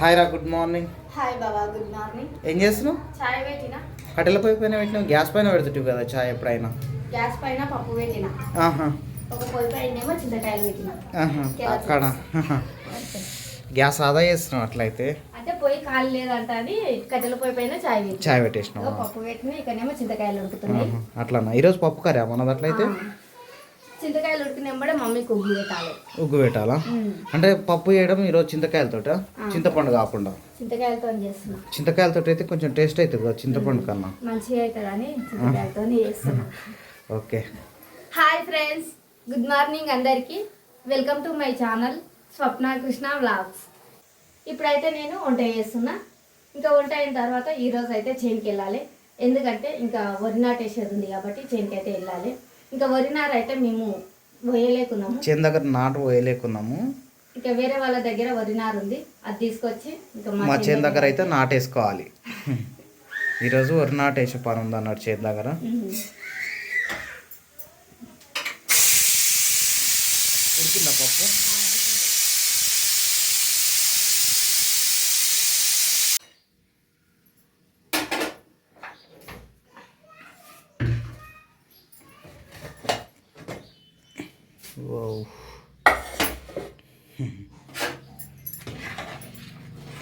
Hi రా good morning hi బాబా good morning ఏం చేస్తున్నావు? చాయ్ పెట్టిన? కట్టెల పొయ్యి పైన పెట్టినావు. గ్యాస్ పైన పెడుతుంటావు కదా చాయ్ ఎప్పుడైనా? గ్యాస్ పైన పప్పు పెట్టిన. ఆహా. ఒక పొయ్యి పైన ఏమో చింతకాయలు పెట్టిన. ఆహా అక్కడ. గ్యాస్ ఆదా చేస్తున్నావు అట్లయితే? అంటే పొయ్యి ఖాళీ లేదంట అని కట్టెల పొయ్యి పైన చాయ్ చాయ్ పెట్టేసినావు? పప్పు పెట్టిన ఇక్కడనేమో చింతకాయలు ఉడుకుతున్నాయి. అట్లానా? ఈరోజు పప్పు కర్రీ? మనది అట్లయితే. చింతకాయలు ఉడికినప్పుడే మమ్మీ కొగ్గు పెట్టాలి. ఉగ్గు పెట్టాలా. అంటే పప్పు వేయడం ఈరోజు చింతకాయలతోట? చింతపండు కాకుండా? చింతకాయలతో చేస్తున్నా. చింతకాయలతో అయితే కొంచెం టేస్ట్ అవుతుంది కదా చింతపండు కన్నా? మంచిగా అవుతుందని చింతకాయలతో చేస్తున్నా. Okay. Hi friends good morning అందరికీ. Welcome to my channel Swapna Krishna vlogs ఇప్పుడైతే నేను వంట చేస్తున్నా. ఇంకా వంట అయిన తర్వాత ఈరోజు అయితే చేనుకి వెళ్ళాలి ఎందుకంటే ఇంకా వరి నాటేసేది ఉంది కాబట్టి చేనుకి అయితే వెళ్ళాలి. ఇంకా వరి నారు అయితే మేము వేయలేకున్నాము చేను దగ్గర నాటు వేయలేకున్నాము ఇంకా వేరే వాళ్ళ దగ్గర వరి నారు ఉంది అది తీసుకొచ్చి ఇంకా మా చేను దగ్గర అయితే నాటేసుకోవాలి. ఈరోజు వరి నాటు వేసే పని ఉంది అన్నట్టు చేను దగ్గర. ఉడికిందా పప్పు?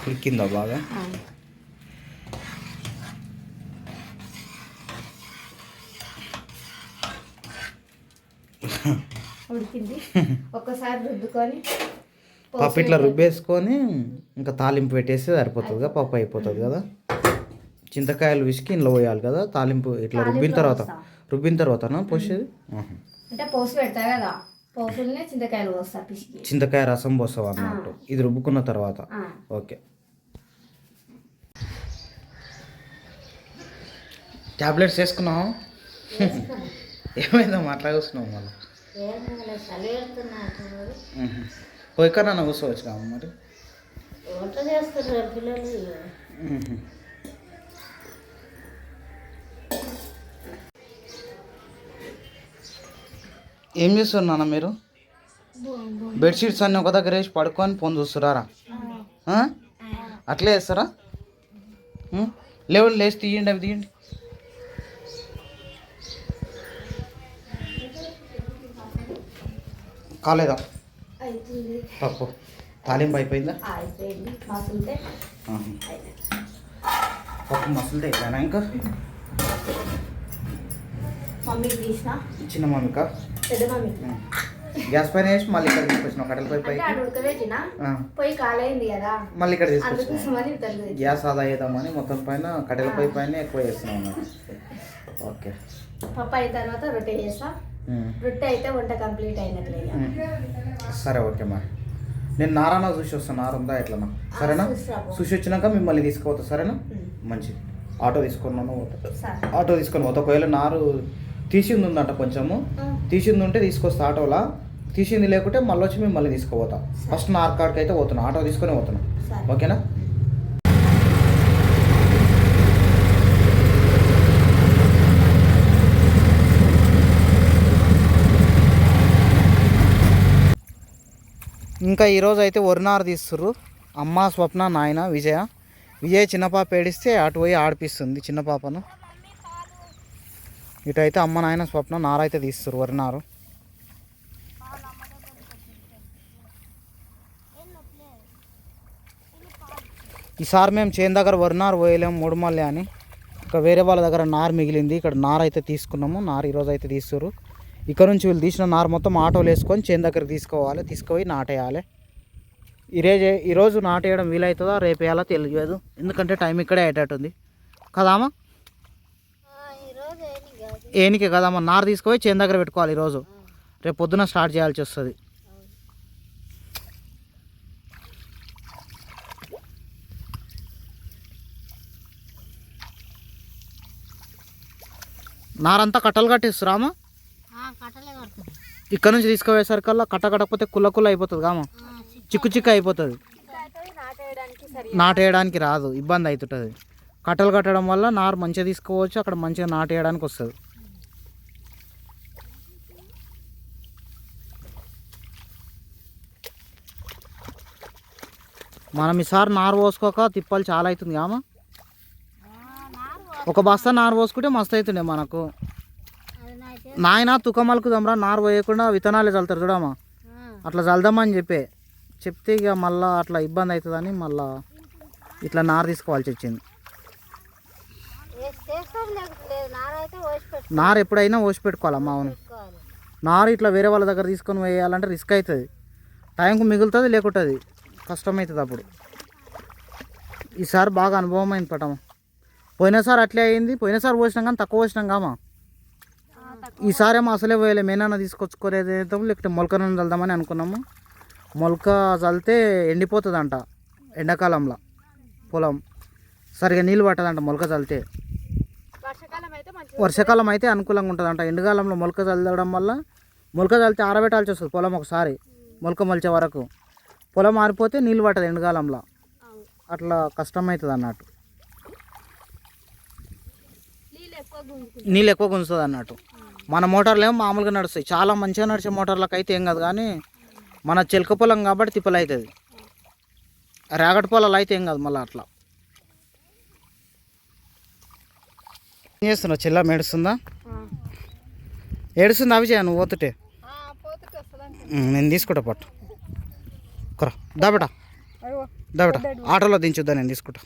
ఉడికిందా బాగా. ఉడికింది. ఒక్కసారి రుద్దుకొని పప్పు ఇట్లా రుబ్బేసుకొని ఇంకా తాలింపు పెట్టేస్తే సరిపోతుంది కదా పప్పు అయిపోతుంది కదా? చింతకాయలు విసికి ఇంట్లో పోయాలి కదా తాలింపు ఇట్లా రుబ్బిన తర్వాత. రుబ్బిన తర్వాతనా పోసేది. అంటే పోసి పెడతా కదా. పోసులనే చింతకాయలు పోస్తా పిసికి. చింతకాయ రసం పోస్తావు అన్నట్టు? ఇది రుబ్బుకున్న తర్వాత. ఓకే. టాబ్లెట్స్ వేసుకున్నావు? ఏమైందో అట్లా కూర్చున్నావు మళ్ళీ పోయి కన్నా కూర్చోవచ్చు కావు మరి వంట చేస్తున్నారు పిల్లలు మ్మ్. ఏం చేస్తారు నాన్న మీరు బెడ్షీట్స్ అన్నీ ఒక దగ్గర వేసి పడుకొని ఫోన్ చూస్తున్నారా? అట్లే వేస్తారా? లేవండి లేచి తీయండి అవి తీయండి కాలేదా తప్పు తాలింపు అయిపోయిందా మసులుతే. పప్పు మసలు అయిపోయినా ఇంకా చిన్న మమ్మీకా. గ్యాస్ పైన వేసి మళ్ళీ ఇక్కడ తీసుకొచ్చిన కట్టెల పై అంటే పైకి అటు ఉడకబెట్టిన ఆ. పోయి కాలైంది కదా. మళ్ళీ ఇక్కడ తీసుకొచ్చిన. గ్యాస్ ఆదా చేద్దామని మొత్తం పైన కట్టెల పై పైన ఎక్కువ అన్నమాట. ఓకే. పప్పు అయిన తర్వాత రొట్టె చేస్తా. రొట్టె అయితే వంట కంప్లీట్ అయినట్లే. సరే ఓకే మరి నేను నారాయణ చూసి వస్తాను నార ఉందా ఎట్లనా సరేనా. చూసి వచ్చినాక మిమ్మల్ని తీసుకుపోతా సరేనా. మంచిది. ఆటో తీసుకున్నాను ఆటో తీసుకొని పోతా. ఒకవేళ నారు తీసింది ఉందంట కొంచెము. తీసింది ఉంటే తీసుకొస్తా ఆటోలా. తీసింది లేకుంటే మళ్ళీ వచ్చి మేము మళ్ళీ తీసుకుపోతా. ఫస్ట్ కాడికి అయితే పోతున్నా. ఆటో తీసుకొని పోతున్నా. ఓకేనా? ఇంకా ఈరోజు అయితే వరినారు తీస్తుర్రు. అమ్మ స్వప్న నాయన విజయ. విజయ్ చిన్న పాప ఏడిస్తే అటు పోయి ఆడిపిస్తుంది చిన్న పాపను ఇటు అయితే అమ్మ నాయన స్వప్న నారైతే తీస్తుర్రు వరినారు ఈసారి మేము చేను దగ్గర వరి నారు పోయలేము మూడుమల్లి అని. ఇంకా వేరే వాళ్ళ దగ్గర నారు మిగిలింది ఇక్కడ నారు అయితే తీసుకున్నాము నారు ఈరోజు అయితే తీస్తుర్రు. ఇక్కడ నుంచి వీళ్ళు తీసిన నారు మొత్తం ఆటోలు వేసుకొని చేను దగ్గర తీసుకోవాలి తీసుకుపోయి నాటేయాలి. ఈరోజు ఈరోజు నాటేయడం వీలవుతుందా రేపు వేయాలో? తెలియదు. ఎందుకంటే టైం ఇక్కడే అయ్యేటట్టుంది. కదామా ఏనికి కదమ్మా నారు తీసుకుపోయి చేను దగ్గర పెట్టుకోవాలి ఈరోజు. రేపు పొద్దున స్టార్ట్ చేయాల్సి వస్తుంది. నారంతా కట్టలు కట్టేస్తురామా ఇక్కడ నుంచి తీసుకుపోయేసరికల్లా కట్ట కట్టకపోతే కుల్ల కుల్ల అయిపోతుంది కామా? చిక్కు చిక్కు అయిపోతుంది. నాటేయడానికి రాదు. ఇబ్బంది అవుతుంటుంది. కట్టలు కట్టడం వల్ల నారు మంచిగా తీసుకోవచ్చు అక్కడ మంచిగా నాటేయడానికి వస్తుంది. మనం ఈసారి నారు పోసుకోక తిప్పలు చాలా అవుతుంది కామా? ఒక బస్తా నారు పోసుకుంటే మస్తు అవుతుండే మనకు. నాయన తుకమలుకుదాంరా నారు పోయకుండా విత్తనాలే చల్లుతారు చూడమ్మా. అట్లా చల్దామని చెప్పే. చెప్తే ఇక మళ్ళీ అట్లా ఇబ్బంది అవుతుందని మళ్ళా ఇట్లా నారు తీసుకోవాల్సి వచ్చింది. నారు ఎప్పుడైనా పోసి పెట్టుకోవాలమ్మా అవును. నారు ఇట్లా వేరే వాళ్ళ దగ్గర తీసుకొని వేయాలంటే రిస్క్ అవుతుంది. టైంకు మిగులుతుంది లేకుంటుంది. కష్టమవుతుంది అప్పుడు. ఈసారి బాగా అనుభవం అయింది పటం. పోయినసారి అట్లే అయింది. పోయినసారి పోసినాం కానీ తక్కువ పోసినాం కామా? ఈసారి ఏమో అసలే పోయలే. మేనన్న తీసుకొచ్చుకోలేదు లేకపోతే మొలకను చల్దామని అనుకున్నాము. మొలక చల్లితే ఎండిపోతుందంట ఎండాకాలంలో పొలం. సరిగా నీళ్ళు పట్టదంట మొలక చల్లితే. వర్షాకాలం అయితే అనుకూలంగా ఉంటుందంట. ఎండాకాలంలో మొలక చల్లడం వల్ల మొలక చల్లితే ఆరబెట్టాల్సి వస్తుంది పొలం ఒకసారి. మొలక మొలిచే వరకు. పొలం ఆరిపోతే నీళ్ళు పట్టదు ఎండాకాలంలో. అట్లా కష్టమవుతుంది అన్నట్టు. నీళ్ళు ఎక్కువ గుంజుతుంది అన్నట్టు. మన మోటార్లు ఏమో మామూలుగా నడుస్తాయి. చాలా మంచిగా నడిచే మోటార్లకు అయితే ఏం కాదు కానీ మన చిలక పొలం కాబట్టి తిప్పలు అవుతుంది రేగటి పొలాలు అయితే ఏం కాదు మళ్ళీ అట్లా. ఏం చేస్తున్నావు? చెల్ల ఏడుస్తుందా? ఏడుస్తుందా అవి చేయను నువ్వు పోతుంటే? నేను తీసుకుంటా పట్టు. కురా దాబెట దాబెట ఆటోలో దించుద్దా నేను తీసుకుంటా.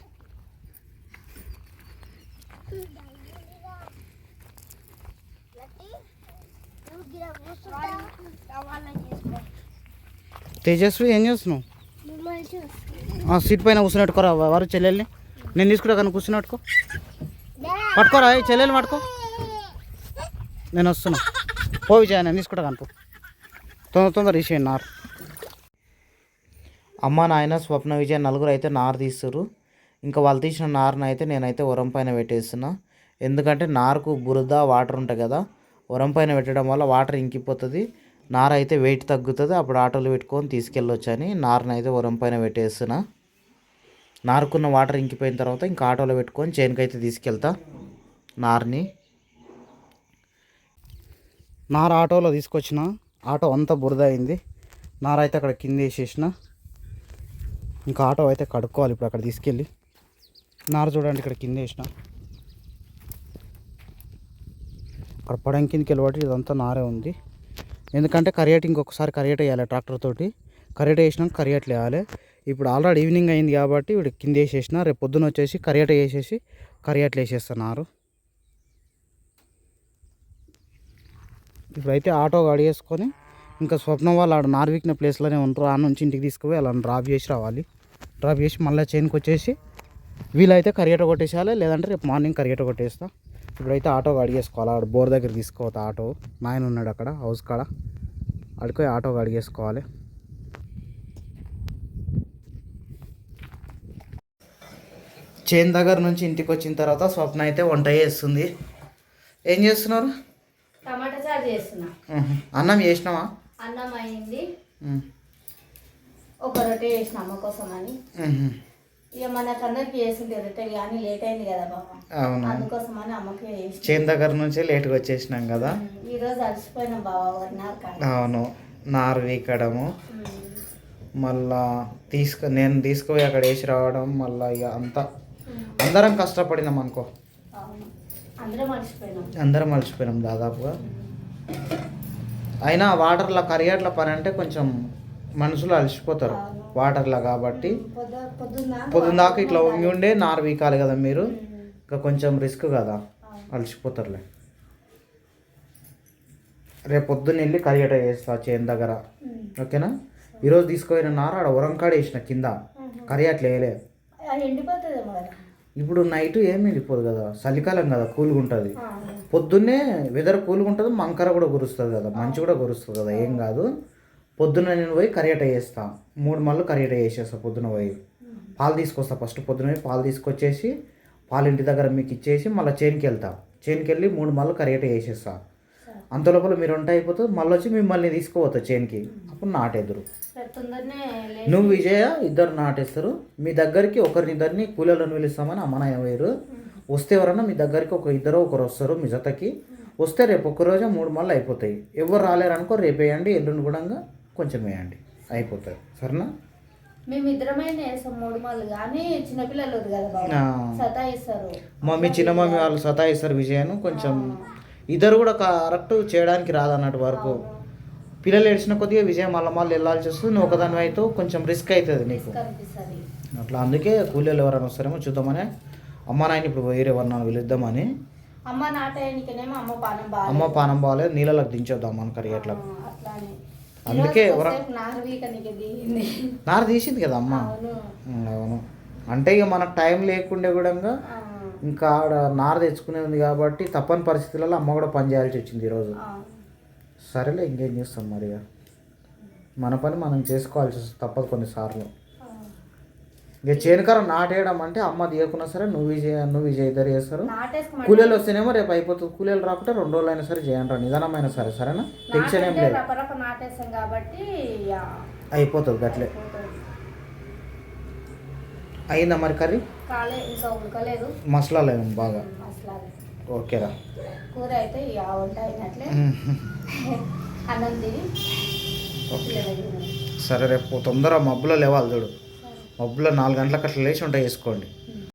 తేజస్వి ఏం చేస్తున్నావు? ఆ, సీట్ పైన కూర్చున్నట్టుకోరా వారు చెల్లెల్ని? నేను తీసుకుంటా కానీ కూర్చున్నట్టుకో పట్టుకోరా చెల్లెలు పట్టుకో. నేను వస్తున్నా. పో విజయ నేను తీసుకుంటా కనుకో తొందర తొందర తీసేయండి నారు అమ్మ నాయన స్వప్న విజయ నలుగురు అయితే నారు తీస్తారు ఇంకా వాళ్ళు తీసిన నారుని అయితే నేనైతే ఉరం పైన పెట్టేస్తున్నా. ఎందుకంటే నారుకు బురద వాటర్ ఉంటాయి కదా ఉరం పైన పెట్టడం వల్ల వాటర్ ఇంకిపోతుంది. నార అయితే వెయిట్ తగ్గుతుంది. అప్పుడు ఆటోలో పెట్టుకొని తీసుకెళ్ళొచ్చు అని నారుని అయితే ఉరం పైన పెట్టేస్తున్నా. నారుకున్న వాటర్ ఇంకిపోయిన తర్వాత ఇంకా ఆటోలో పెట్టుకొని చేనుకైతే తీసుకెళ్తా నార్ని. నార ఆటోలో తీసుకొచ్చిన. ఆటో అంతా బురద అయింది. నారైతే అక్కడ కింద వేసేసిన. ఇంకా ఆటో అయితే కడుక్కోవాలి ఇప్పుడు అక్కడ తీసుకెళ్ళి. నార చూడండి ఇక్కడ కింద వేసిన. అక్కడ పడం కిందకి వెళ్ళబట్టి ఇదంతా నారే ఉంది. ఎందుకంటే కరియేట్ ఇంకొకసారి కరియేట్ వేయాలి ట్రాక్టర్ తోటి. కరియేట్ వేసినాక కరియట్లు వేయాలి ఇప్పుడు ఆల్రెడీ ఈవినింగ్ అయింది కాబట్టి వీడు కింద వేసేసిన రేపు పొద్దున వచ్చేసి కరియట వేసేసి కరియట్లు వేసేస్తున్నారు ఇప్పుడైతే ఆటో అడిగేసుకొని ఇంకా స్వప్నం వాళ్ళు ఆడ నార్విక్న ప్లేస్లోనే ఉంటారు. ఆ నుంచి ఇంటికి తీసుకుపోయి అలా డ్రాప్ చేసి రావాలి. డ్రాప్ చేసి మళ్ళీ చైన్కి వచ్చేసి వీలైతే కరిగేట కొట్టేసేయాలి లేదంటే రేపు మార్నింగ్ కరిగేట కొట్టేస్తా. ఇప్పుడైతే ఆటో అడిగేసుకోవాలి ఆడ బోర్ దగ్గర తీసుకోవద్దు ఆటో. నాయన ఉన్నాడు అక్కడ హౌస్ కాడ. అడిపోయి ఆటో అడిగేసుకోవాలి చేన్ దగ్గర నుంచి ఇంటికి వచ్చిన తర్వాత స్వప్న అయితే వంట చేస్తుంది. ఏం చేస్తున్నారు? టమాటా చారు చేస్తున్నా. అన్నం చేసినావా? అన్నం అయింది. ఒక రొట్టె చేసిన అమ్మ కోసం అని. ఇక మనకు అందరికి చేసింది రొట్టె కానీ లేట్ అయింది కదా బాబా. అవును? అందుకోసం అని అమ్మకి చేసి చేన్ దగ్గర నుంచి లేట్గా వచ్చేసినాం కదా? ఈ రోజు అలసిపోయినాం బాబా కానీ అవును. నారు వీకడము. మళ్ళా తీసుకు నేను తీసుకుపోయి అక్కడ వేసి రావడం మళ్ళీ ఇక అంతా. అందరం కష్టపడినాం అనుకో. అందరం మర్చిపోయినాం దాదాపుగా. అయినా వాటర్లో కరిగేట్ల పని అంటే కొంచెం మనుషులు అలసిపోతారు. వాటర్లో కాబట్టి. పొద్దు పొద్దున్న పొద్దున్నాక ఇట్లా వంగి ఉండే నారు వీకాలి కదా మీరు. ఇంకా కొంచెం రిస్క్ కదా. అలసిపోతారులే. రేపు పొద్దున్న వెళ్ళి కరిగేట వేస్తా చేను దగ్గర. ఓకేనా? ఈరోజు తీసుకుపోయిన నార ఆడ ఉరంకాడ వేసిన కింద. కర్రీ అట్లా వేయలే. ఇప్పుడు నైట్ ఏం వెళ్ళిపోదు కదా. చలికాలం కదా కూల్గా ఉంటుంది. పొద్దున్నే వెదర్ కూల్గా ఉంటుంది మంకర కూడా కురుస్తుంది కదా. మంచు కూడా కురుస్తుంది కదా. ఏం కాదు. పొద్దున్న నేను పోయి కరిగట వేస్తా మూడు మళ్ళు కరిగట వేసేస్తా పొద్దున పోయి. పాలు తీసుకొస్తా ఫస్ట్ పొద్దున పోయి పాలు తీసుకొచ్చేసి పాలు ఇంటి దగ్గర మీకు ఇచ్చేసి మళ్ళీ చేనుకి వెళ్తా. చేనుకి వెళ్ళి మూడు మళ్ళు కరిగట వేసేస్తా అంత లోపల మీరు వంట అయిపోతుంది మళ్ళీ వచ్చి మిమ్మల్ని తీసుకుపోతా చేనుకి అప్పుడు లే నువ్వు విజయ ఇద్దరు నాటేస్తారు. మీ దగ్గరికి ఒకరినిద్దరిని కూలీలను పిలుస్తామని అమ్మ వేరు వస్తే ఎవరన్నా మీ దగ్గరికి ఒక ఇద్దరు ఒకరు వస్తారు మీ జతకి. వస్తే రేపు ఒక్క రోజు మూడు మళ్ళీ అయిపోతాయి. ఎవరు రాలేరు అనుకో రేపు వేయండి ఎల్లుండి కూడా కొంచెం వేయండి అయిపోతుంది. సరేనా? మేమిద్దరమే వేసాం మూడు మాలు కానీ చిన్నపిల్లలు వద్దు కదా బాబు. ఆ. సతాయిస్తారు. మమ్మీ చిన్న మమ్మీ వాళ్ళు సతాయిస్తారు విజయను. కొంచెం ఇద్దరు కూడా కరెక్ట్ చేయడానికి రాదన్నట్టు వరకు. పిల్లలు ఏడ్చిన కొద్దిగా విజయం మళ్ళీ మళ్ళీ వెళ్ళాల్సి వస్తుంది. నువ్వు ఒకదాని అయితే కొంచెం రిస్క్ అవుతుంది నీకు. అట్లా అందుకే కూలీలు ఎవరైనా వస్తారేమో చూద్దామని. అమ్మ నాయన ఇప్పుడు వేరే ఎవరన్నా పిలుద్దామని. అమ్మ నాటాయనికనేమో అమ్మ పానం బాగా అమ్మ పానం బాగాలేదు నీళ్ళలోకి దించొద్దాం మన అందుకే నార తీసింది కదా అమ్మ? అవును. అంటే ఇక మనకు టైం లేకుండే కూడా ఇంకా ఆడ నార తెచ్చుకునేది ఉంది కాబట్టి తప్పని పరిస్థితులలో అమ్మ కూడా పని చేయాల్సి వచ్చింది ఈరోజు. సరేలే ఇంకేం చేస్తాం మరి మన పని మనం చేసుకోవాల్సి వస్తుంది తప్పదు కొన్నిసార్లు. ఇక చేనుకర నాటేయడం అంటే అమ్మ తీయకున్నా సరే నువ్వు విజయ నువ్వు విజయ్ ఇద్దరు చేస్తారు. కూలీలు వస్తేనేమో రేపు అయిపోతుంది. కూలీలు రాకుంటే రెండు రోజులు అయినా సరే చేయండి నిదానమైనా సరే సరేనా? టెన్షన్ ఏం లేదు. కాబట్టి అయిపోతుంది గట్లే. అయిందా మరి కర్రీ? మసాలా లేదు బాగా? ఓకేరా కూర అయితే. సరే రేపు తొందర మబ్బులో లేవాలి చూడు. మబ్బులో నాలుగు గంటలకు అట్లా లేచి ఉంటాయి వేసుకోండి